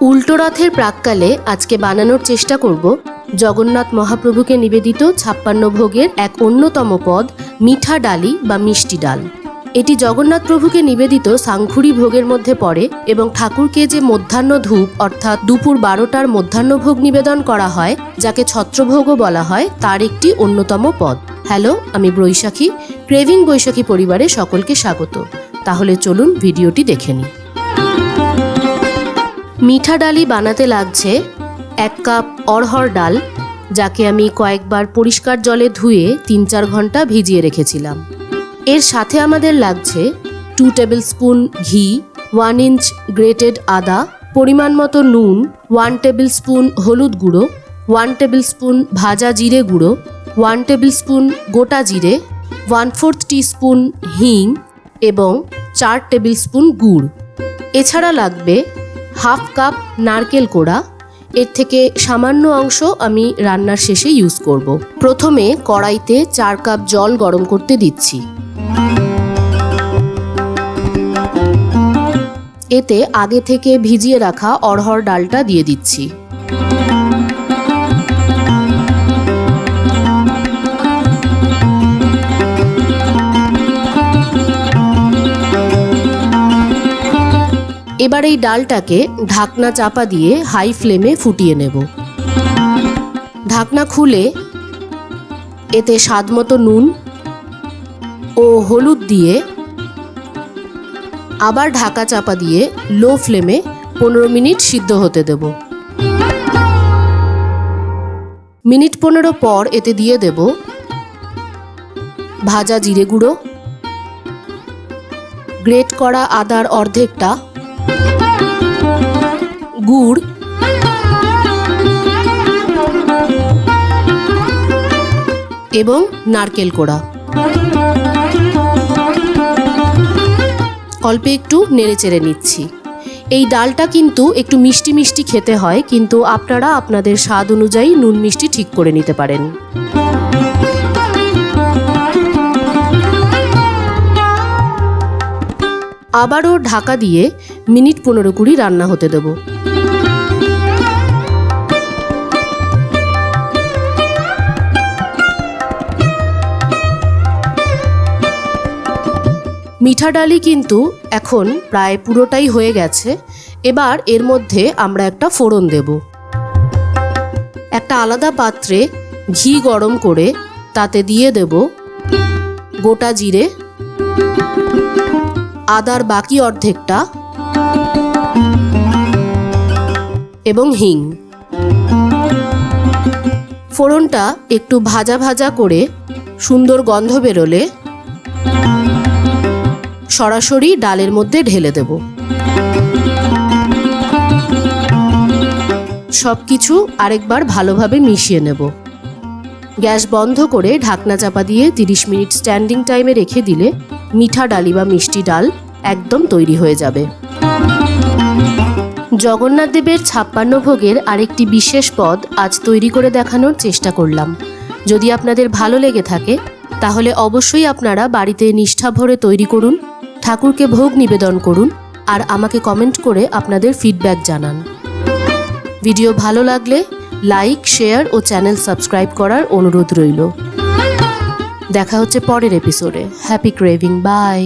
উল্টো রথের প্রাককালে আজকে বানানোর চেষ্টা করব জগন্নাথ মহাপ্রভুকে নিবেদিত ছাপ্পান্ন ভোগের এক অন্যতম পদ, মিঠা ডালি বা মিষ্টি ডাল। এটি জগন্নাথ প্রভুকে নিবেদিত সাংখুরি ভোগের মধ্যে পড়ে এবং ঠাকুরকে যে মধ্যাহ্ন ধূপ অর্থাৎ দুপুর বারোটার মধ্যাহ্ন ভোগ নিবেদন করা হয়, যাকে ছত্রভোগও বলা হয়, তার একটি অন্যতম পদ। হ্যালো, আমি বৈশাখী, ক্রেভিং বৈশাখী পরিবারে সকলকে স্বাগত। তাহলে চলুন ভিডিওটি দেখে নিই। মিঠা ডালি বানাতে লাগছে এক কাপ অড়হর ডাল, যাকে আমি কয়েকবার পরিষ্কার জলে ধুয়ে তিন চার ঘণ্টা ভিজিয়ে রেখেছিলাম। এর সাথে আমাদের লাগছে two tablespoon ghee one inch grated আদা, পরিমাণ মতো নুন ওয়ান টেবিল স্পুন হলুদ গুঁড়ো ওয়ান টেবিল স্পুন ভাজা জিরে গুঁড়ো ওয়ান টেবিল স্পুন গোটা জিরে ওয়ান ফোর্থ স্পুন হিং এবং চার টেবিল স্পুন গুড়। এছাড়া লাগবে হাফ কাপ নারকেল কোড়া। এর থেকে সামান্য অংশ আমি রান্নার শেষে ইউজ করব। প্রথমে কড়াইতে চার কাপ জল গরম করতে দিচ্ছি। এতে আগে থেকে ভিজিয়ে রাখা অড়হর ডালটা দিয়ে দিচ্ছি। এবার এই ডালটাকে ঢাকনা চাপা দিয়ে হাই ফ্লেমে ফুটিয়ে নেব। ঢাকনা খুলে এতে স্বাদমতো নুন ও হলুদ দিয়ে আবার ঢাকা চাপা দিয়ে লো ফ্লেমে পনেরো মিনিট সিদ্ধ হতে দেব। মিনিট পনেরো পর এতে দিয়ে দেব ভাজা জিরে গুঁড়ো, গ্রেট করা আদার অর্ধেকটা গুড়। এবং নারকেল কোড়া। অল্প একটু নেড়ে চেড়ে নিচ্ছি। এই ডালটা কিন্তু একটু মিষ্টি মিষ্টি খেতে হয়, কিন্তু আপনারা আপনাদের স্বাদ অনুযায়ী নুন মিষ্টি ঠিক করে নিতে পারেন। আবারও ঢাকা দিয়ে মিনিট পনেরো কুড়ি রান্না হতে দেবো। মিঠা ডালি কিন্তু এখন প্রায় পুরোটাই হয়ে গেছে। এবার এর মধ্যে আমরা একটা ফোড়ন দেব। একটা আলাদা পাত্রে ঘি গরম করে তাতে দিয়ে দেব গোটা জিরে। আদার বাকি অর্ধেকটা এবং হিং। ফোড়নটা একটু ভাজা ভাজা করে সুন্দর গন্ধ বেরোলে সরাসরি ডালের মধ্যে ঢেলে দেব। সব কিছু আরেকবার ভালোভাবে মিশিয়ে নেব। গ্যাস বন্ধ করে ঢাকনা চাপা দিয়ে তিরিশ মিনিট স্ট্যান্ডিং টাইমে রেখে দিলে মিঠা ডালি বা মিষ্টি ডাল একদম তৈরি হয়ে যাবে। জগন্নাথ দেবের ছাপ্পান্ন ভোগের আরেকটি বিশেষ পদ আজ তৈরি করে দেখানোর চেষ্টা করলাম। যদি আপনাদের ভালো লেগে থাকে, তাহলে অবশ্যই আপনারা বাড়িতে নিষ্ঠা ভরে তৈরি করুন ঠাকুরকে ভোগ নিবেদন করুন আর আমাকে কমেন্ট করে আপনাদের ফিডব্যাক জানান। ভিডিও ভালো লাগলে লাইক শেয়ার ও চ্যানেল সাবস্ক্রাইব করার অনুরোধ রইল। দেখা হচ্ছে পরের এপিসোডে হ্যাপি ক্রেভিং বাই